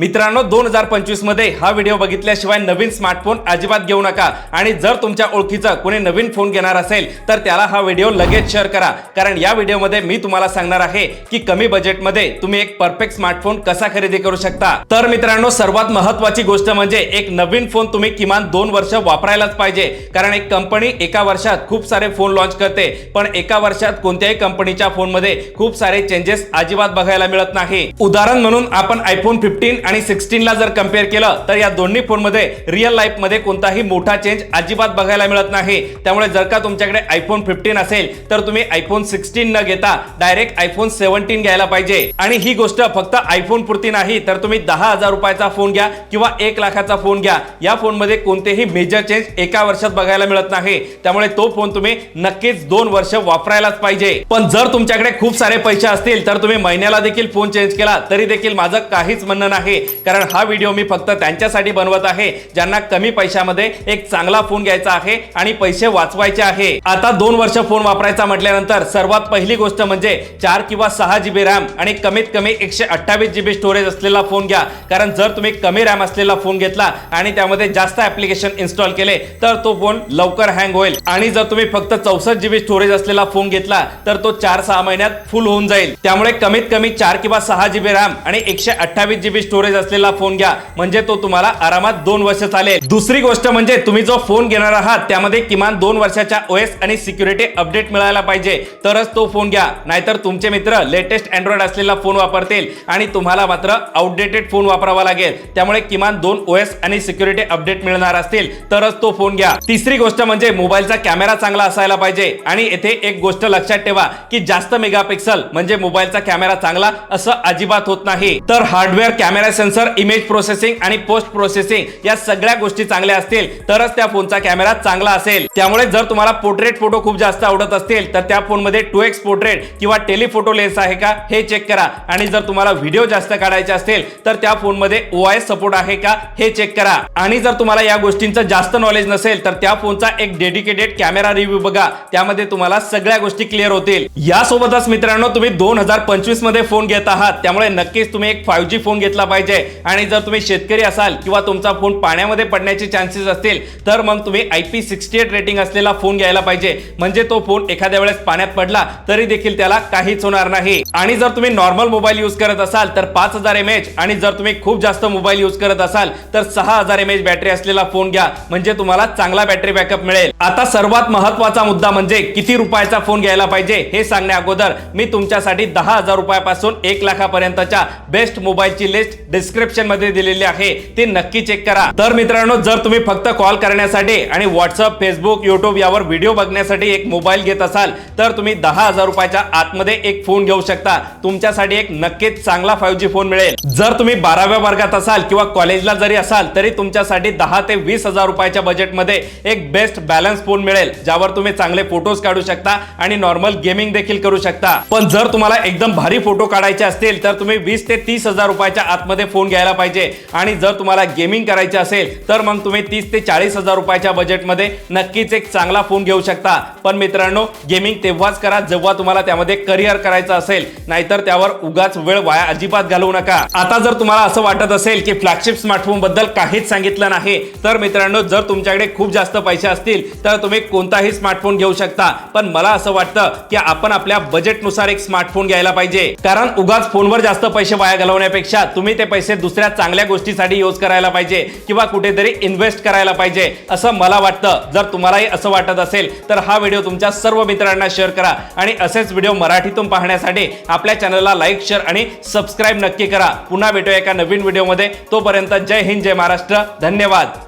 मित्रांनो दोन हजार पंचवीसमध्ये हा व्हिडिओ बघितल्याशिवाय नवीन स्मार्टफोन अजिबात घेऊ नका. आणि जर तुमच्या ओळखीचा कोणी नवीन फोन घेणार असेल तर त्याला हा व्हिडिओ लगेच शेअर करा. कारण या व्हिडिओमध्ये मी तुम्हाला सांगणार आहे की कमी बजेटमध्ये तुम्ही एक परफेक्ट स्मार्टफोन कसा खरेदी करू शकता. तर मित्रांनो सर्वात महत्वाची गोष्ट म्हणजे एक नवीन फोन तुम्ही किमान दोन वर्ष वापरायलाच पाहिजे. कारण एक कंपनी एका वर्षात खूप सारे फोन लॉन्च करते पण एका वर्षात कोणत्याही कंपनीच्या फोनमध्ये खूप सारे चेंजेस अजिबात बघायला मिळत नाही. उदाहरण म्हणून आपण आयफोन फिफ्टीन आणि सिक्स्टीनला जर कंपेअर केलं तर या दोन्ही फोनमध्ये रिअल लाईफमध्ये कोणताही मोठा चेंज अजिबात बघायला मिळत नाही. त्यामुळे जर का तुमच्याकडे आयफोन फिफ्टीन असेल तर तुम्ही आयफोन सिक्स्टीन न घेता डायरेक्ट आयफोन सेव्हन्टीन घ्यायला पाहिजे. आणि ही गोष्ट फक्त आयफोन पुरती नाही तर तुम्ही दहा हजार रुपयाचा फोन घ्या किंवा एक लाखाचा फोन घ्या. या फोनमध्ये कोणतेही मेजर चेंज एका वर्षात बघायला मिळत नाही. त्यामुळे तो फोन तुम्ही नक्कीच दोन वर्ष वापरायलाच पाहिजे. पण जर तुमच्याकडे खूप सारे पैसे असतील तर तुम्ही महिन्याला देखील फोन चेंज केला तरी देखील माझं काहीच म्हणणं नाही. कारण हा व्हिडिओ मी फक्त त्यांच्यासाठी बनवत आहे ज्यांना कमी पैशामध्ये एक चांगला फोन घ्यायचा आहे आणि पैसे वाचवायचे आहे. आता दोन वर्ष फोन वापरायचा म्हटल्यानंतर सर्वात पहिली गोष्ट म्हणजे चार किंवा सहा जीबी रॅम आणि कमीत कमी एकशे अठ्ठावीस जीबी स्टोरेज असलेला फोन घ्या. कारण जर तुम्ही कमी रॅम असलेला फोन घेतला आणि त्यामध्ये जास्त ऍप्लिकेशन इन्स्टॉल केले तर तो फोन लवकर हँग होईल. आणि जर तुम्ही फक्त चौसष्ट जीबी स्टोरेज असलेला फोन घेतला तर तो चार सहा महिन्यात फुल होऊन जाईल. त्यामुळे कमीत कमी चार किंवा सहा जीबी रॅम आणि एकशे अठ्ठावीस जीबी स्टोरेज असलेला फोन घ्या. म्हणजे तो तुम्हाला आरामात दोन वर्ष चालेल. दुसरी गोष्ट म्हणजे तुम्ही जो फोन घेणार आहात त्यामध्ये किमान दोन वर्षाच्या ओएस आणि सिक्युरिटी अपडेट मिळायला पाहिजे. तरच तो फोन घ्या. नाहीतर तुमचे मित्र लेटेस्ट अँड्रॉइड असलेला फोन वापरतील आणि तुम्हाला मात्र आउटडेटेड फोन वापरावा लागेल. त्यामुळे किमान दोन ओएस आणि सिक्युरिटी अपडेट मिळणार असतील. तरच तो फोन घ्या. तिसरी गोष्ट म्हणजे मोबाईलचा कॅमेरा चांगला असायला पाहिजे. आणि येथे एक गोष्ट लक्षात ठेवा की जास्त मेगापिक्सल म्हणजे मोबाईलचा कॅमेरा चांगला असं अजिबात होत नाही. तर hardware camera sensor image processing आणि पोस्ट प्रोसेसिंग या सगळ्या गोष्टी चांगल्या असतील तरच त्या फोनचा कॅमेरा चांगला असेल. त्यामुळे जर तुम्हाला पोर्ट्रेट फोटो खूप जास्त आवडत असतील तर त्या फोनमध्ये टू एक्स पोर्ट्रेट किंवा टेलिफोटो लेन्स आहे का हे चेक करा. आणि जर तुम्हाला व्हिडिओ जास्त काढायचे असतील तर त्या फोनमध्ये ओ आय सपोर्ट आहे का हे चेक करा. आणि जर तुम्हाला या गोष्टींचं जास्त नॉलेज नसेल तर त्या फोनचा एक डेडिकेटेड कॅमेरा रिव्ह्यू बघा. त्यामध्ये तुम्हाला सगळ्या गोष्टी क्लिअर होतील. यासोबतच मित्रांनो तुम्ही दोन हजार पंचवीसमध्ये फोन घेत आहात. त्यामुळे नक्कीच तुम्ही एक फायव्ह जी फोन घेतला पाहिजे. आणि जर तुम्ही शेतकरी असाल किंवा तुमचा फोन पाण्यामध्ये पडण्याचे चान्सेस असतील तर मग तुम्ही I P sixty eight rating असलेला फोन घ्यायला पाहिजे. म्हणजे तो फोन एखाद्या वेळेस पाण्यात पडला तरी देखील त्याला काहीच होणार नाही. आणि जर तुम्ही नॉर्मल मोबाईल यूज करत असाल तर पाच हजार एम एच आणि जर तुम्ही खूप जास्त मोबाईल यूज करत असाल तर सहा हजार एम एच बॅटरी असलेला फोन घ्या. म्हणजे तुम्हाला चांगला बॅटरी बॅकअप मिळेल. आता सर्वात महत्त्वाचा मुद्दा म्हणजे किती रुपयाचा फोन घ्यायला पाहिजे हे सांगण्या अगोदर मी तुमच्यासाठी दहा हजार रुपयापासून एक लाखापर्यंतच्या बेस्ट मोबाईलची लिस्ट डिस्क्रिप्शनमध्ये दिलेली आहे. ती नक्की चेक करा. तर मित्रांनो जर तुम्ही फक्त कॉल करण्यासाठी आणि व्हॉट्सअप फेसबुक युट्यूब यावर व्हिडिओ बघण्यासाठी एक मोबाईल घेत असाल तर तुम्ही दहा हजार रुपयाच्या आतमध्ये एक फोन घेऊ शकता. तुमच्यासाठी एक नक्कीच चांगला फाईव्ह जी फोन मिळेल. जर तुम्ही बाराव्या वर्गात असाल किंवा कॉलेजला जरी असाल तरी तुमच्यासाठी दहा ते वीस हजार रुपयाच्या बजेटमध्ये एक बेस्ट बॅलन्स फोन मिळेल ज्यावर तुम्ही चांगले फोटोज काढू शकता आणि नॉर्मल गेमिंग देखील करू शकता. पण जर तुम्हाला एकदम भारी फोटो काढायचे असतील तर तुम्ही वीस ते तीस हजार रुपयाच्या आतमध्ये फोन घ्यायला पाहिजे. आणि जर तुम्हाला गेमिंग करायचे असेल तर मग तुम्ही तीस ते चाळीस हजार रुपयाच्या बजेटमध्ये नक्कीच एक चांगला फोन घेऊ शकता. पण मित्रांनो गेमिंग तेव्हाच करा जेव्हा तुम्हाला त्यामध्ये करिअर करायचं असेल. नाहीतर त्यावर उगाच वेळ वाया अजिबात घालवू नका. आता जर तुम्हाला असं वाटत असेल की फ्लॅगशिप स्मार्टफोनबद्दल काहीच सांगितलं नाही तर मित्रांनो जर तुमच्याकडे खूप जास्त पैसे असतील तर तुम्ही कोणताही स्मार्टफोन घेऊ शकता. पण मला असं वाटतं की आपण आपल्या बजेटनुसार एक स्मार्टफोन घ्यायला पाहिजे. कारण उगाच फोनवर जास्त पैसे वाया घालवण्यापेक्षा तुम्ही ते पैसे दुसऱ्या चांगल्या गोष्टीसाठी यूज करायला पाहिजे किंवा कुठेतरी इन्व्हेस्ट करायला पाहिजे असं मला वाटतं. जर तुम्हालाही असं वाटत असेल तर हा व्हिडिओ तुमच्या सर्व मित्रांना शेअर करा आणि असेच व्हिडिओ मराठीतून पाहण्यासाठी आपल्या चॅनलला लाईक शेअर आणि सबस्क्राईब नक्की करा. पुन्हा भेटूया एका नवीन व्हिडिओमध्ये तोपर्यंत जय हिंद जय महाराष्ट्र. धन्यवाद.